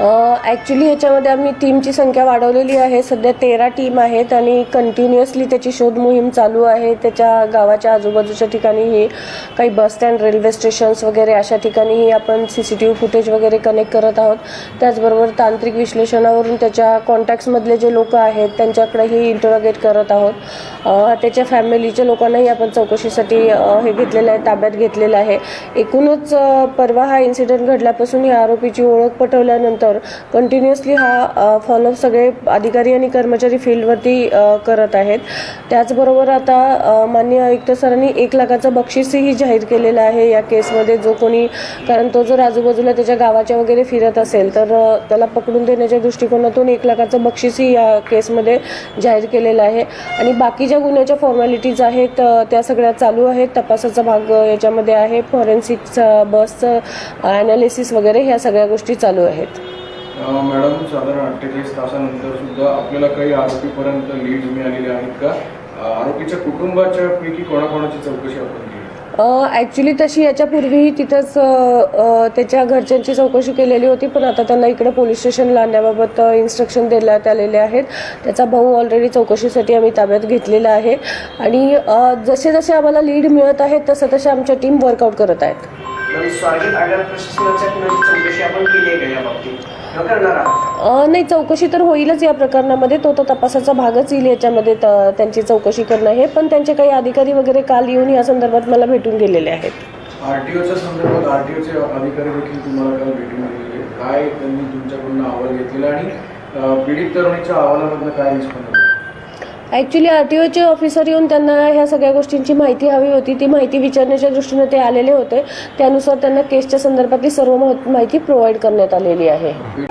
Actually ह्याच्यामध्ये आम्ही टीमची संख्या वाढवलेली आहे. सध्या तेरा टीम आहेत आणि कंटिन्युअसली त्याची शोध मोहीम चालू आहे. त्याच्या गावाच्या आजूबाजूच्या ठिकाणीही काही बस स्टँड रेल्वे स्टेशन्स वगैरे अशा ठिकाणीही आपण C C T V footage वगैरे कनेक्ट करत आहोत. त्याचबरोबर तांत्रिक विश्लेषणावरून त्याच्या कॉन्टॅक्ट्समधले जे लोक आहेत त्यांच्याकडेही इंटरोगेट करत आहोत. त्याच्या फॅमिलीच्या लोकांनाही आपण चौकशीसाठी हे घेतलेलं आहे ताब्यात घेतलेलं आहे. एकूणच परवा हा इन्सिडेंट घडल्यापासून या आरोपीची ओळख पटवल्यानंतर तर कंटिन्युअसली हा फॉलोअप सगळे अधिकारी आणि कर्मचारी फील्डवरती करत आहेत. त्याचबरोबर आता मान्य माननीय आयुक्त सरांनी एक लाखाचं बक्षीसही जाहीर केलेलं आहे या केसमध्ये. जो कोणी कारण तो जर आजूबाजूला त्याच्या गावाच्या वगैरे फिरत असेल तर त्याला पकडून देण्याच्या दृष्टिकोनातून एक लाखाचं बक्षीसही या केसमध्ये जाहीर केलेलं आहे. आणि बाकी ज्या गुन्ह्याच्या फॉर्मॅलिटीज आहेत त्या सगळ्या चालू आहेत. तपासाचा भाग याच्यामध्ये आहे. फॉरेन्सिकचं बसचं ॲनालिसिस वगैरे ह्या सगळ्या गोष्टी चालू आहेत. मॅडम साधारण अठ्ठेचाळीस तासानंतर सुद्धा आपल्याला काही आरोपीपर्यंत लीड मिळालेले आहेत का? आरोपीच्या कुटुंबाच्या पैकी कोणाकोणाची चौकशी आपण केली? ॲक्च्युली तशी याच्यापूर्वीही तिथंच त्याच्या घरच्यांची चौकशी केलेली होती पण आता त्यांना इकडे पोलीस स्टेशनला आणण्याबाबत इन्स्ट्रक्शन देण्यात आलेले आहेत. त्याचा भाऊ ऑलरेडी चौकशीसाठी आम्ही ताब्यात घेतलेला आहे. आणि जसे जसे आम्हाला लीड मिळत आहेत तसं तसे आमच्या टीम वर्कआउट करत आहेत. नाही चौकशी तर होईलच या प्रकरणामध्ये. तो तर तपासाचा भागच येईल याच्यामध्ये त्यांची चौकशी करणं हे. पण त्यांचे काही अधिकारी वगैरे काल येऊन या संदर्भात मला भेटून गेलेले आहेत. आरटीओच्या संदर्भात आरटीओचे अधिकारी देखील तुम्हाला काल भेटून गेलेले काय त्यांनी तुमच्याकडून अहवाल घेतलेला आणि पीडित तरुणीच्या अहवालामधनं काय निष्पन्न ॲक्च्युली आर टी ओचे ऑफिसर येऊन त्यांना ह्या सगळ्या गोष्टींची माहिती हवी होती. ती माहिती विचारण्याच्या दृष्टीने ते आलेले होते. त्यानुसार त्यांना केसच्या संदर्भातली सर्व माहिती प्रोव्हाइड करण्यात आलेली आहे.